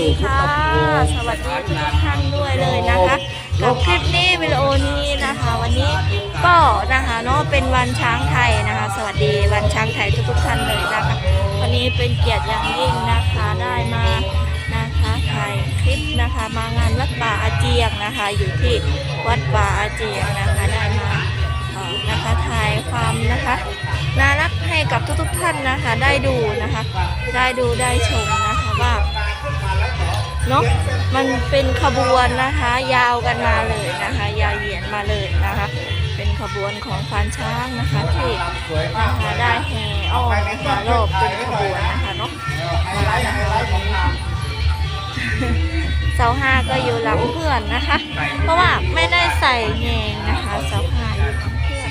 ดีค่ะ สวัสดีทุกท่านด้วยเลยนะคะกับคลิปนี้วิดีโอนี้นะคะ วันนี้ก็นะคะเนาะเป็นวันช้างไทยนะคะ สวัสดีวันช้างไทยทุกๆท่านเลยนะคะ วันนี้เป็นเกียรติอย่างยิ่งนะคะได้มานะคะถ่ายคลิปนะคะมางานวัดป่าอาเจียงนะคะ อยู่ที่วัดป่าอาเจียงนะคะได้มานะคะถ่ายความนะคะน่ารักให้กับทุกๆท่านนะคะ ได้ดูนะคะ ได้ดูได้ชมนะคะ เนาะมันเป็นขบวนนะคะ ยาวกันมาเลยนะคะ ยาวเหยียดมาเลยนะคะ เป็นขบวนของควานช้างนะคะที่นะคะได้แห่อ้อมนะคะรอบเป็นขบวนนะคะเนาะมานะคะวันนี้เสาห้าก็อยู่หลังเพื่อนนะคะ เพราะว่าไม่ได้ใส่แยงนะคะเสาห้าอยู่หลังเพื่อน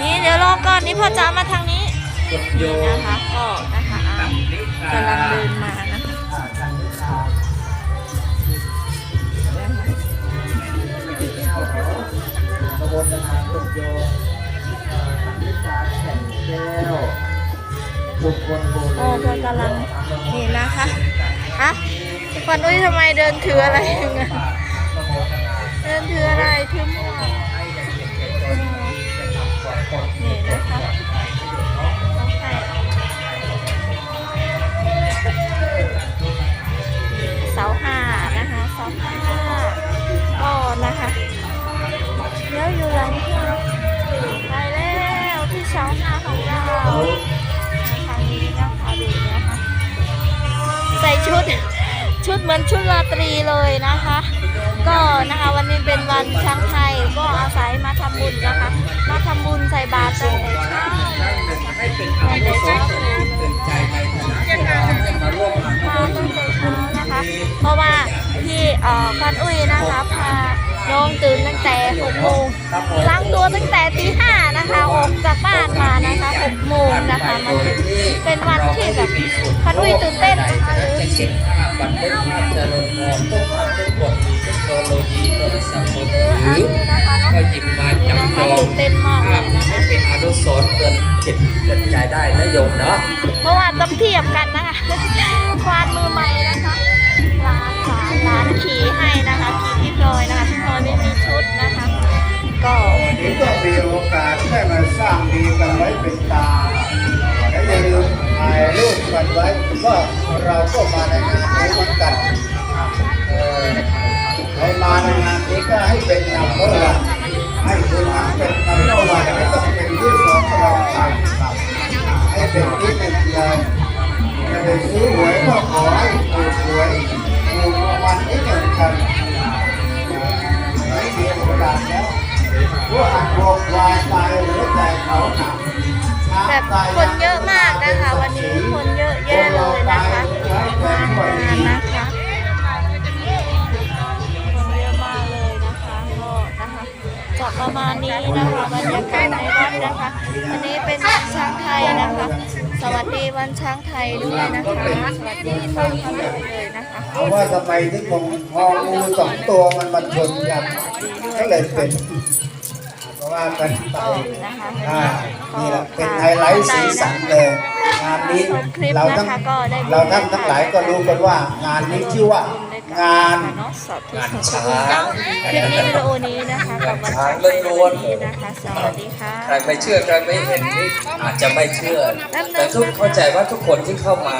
นี่เดี๋ยวรอก่อนนี่พ่อจ๋ามาทางนี้นี่นะคะก็นะคะกำลังเดินมา ตุกโยนิสาแข่งแก้วบุคคลโบโอ้ก็กำลังนี่นะคะอะควันอุ้ยทำไมเดินถืออะไรอย่างเงี้ยเดินถืออะไรถือหมวก ชุดเหมือนชุดราตรีเลยนะคะ ก็นะคะวันนี้เป็นวันช้างไทยก็อาศัยมาทำบุญนะคะ มาทำบุญใส่บาตรตั้งแต่เช้าตั้งแต่เช้าเลยนะคะมาตั้งแต่เช้านะคะ เพราะว่าพี่เอ่อคันอุ้ยนะคะพาน้องตื่นตั้งแต่6โมงล้างตัวตั้งแต่ตีห้า นะคะออกจากบ้านมานะคะ6โมงนะคะมันเป็นวันที่แบบคันอุ้ยตื่นเต้นนะคะเลยเจ็ดภาพบันทึกภาพเจริญพรทุกภาพทุกบทมีเทคโนโลยีโทรศัพท์มือถือก็หยิบมาจำลองภาพให้เป็นอนุสรณ์เตือนจิตเตือนใจได้นะโยมเนาะเมื่อวานต้องเทียบกันนะคะ ก็นี่ก็มีโอกาสได้มาสร้างดีกันไว้เป็นตาและอย่าลืมถ่ายรูปกันไว้ก็เราก็มาในงานนี้เหมือนกันเออใครมาในงานนี้ก็ให้เป็นนำเมื่อวัน แต่เขาหนักแบบคนเยอะมากนะคะ วันนี้คนเยอะแยะเลยนะคะมางานนะคะคนเยอะมากเลยนะคะก็นะคะจะประมาณนี้นะคะบรรยากาศในวัดนะคะวันนี้เป็นวันช้างไทยนะคะ สวัสดีวันช้างไทยด้วยนะคะ สวัสดีทุกท่านเลยนะคะเพราะว่าทำไมที่คงพองูสองตัวมันมาชนกันก็เลยเป็นเพราะ ว่ากันไปนะคะอ่านี่แหละเป็นไฮไลท์สีสันเลยงานนี้เราทั้งเราท่านทั้งหลายก็รู้กันว่างานนี้ชื่อว่างานเนาะสอบที่งานสองช้างคลิปนี้วิดีโอนี้นะคะกับวันช้างไทยในวันนี้นะคะสวัสดีค่ะใครไม่เชื่อใครไม่เห็นนี่อาจจะไม่เชื่อ แต่ทุกเข้าใจว่าทุกคนที่เข้ามา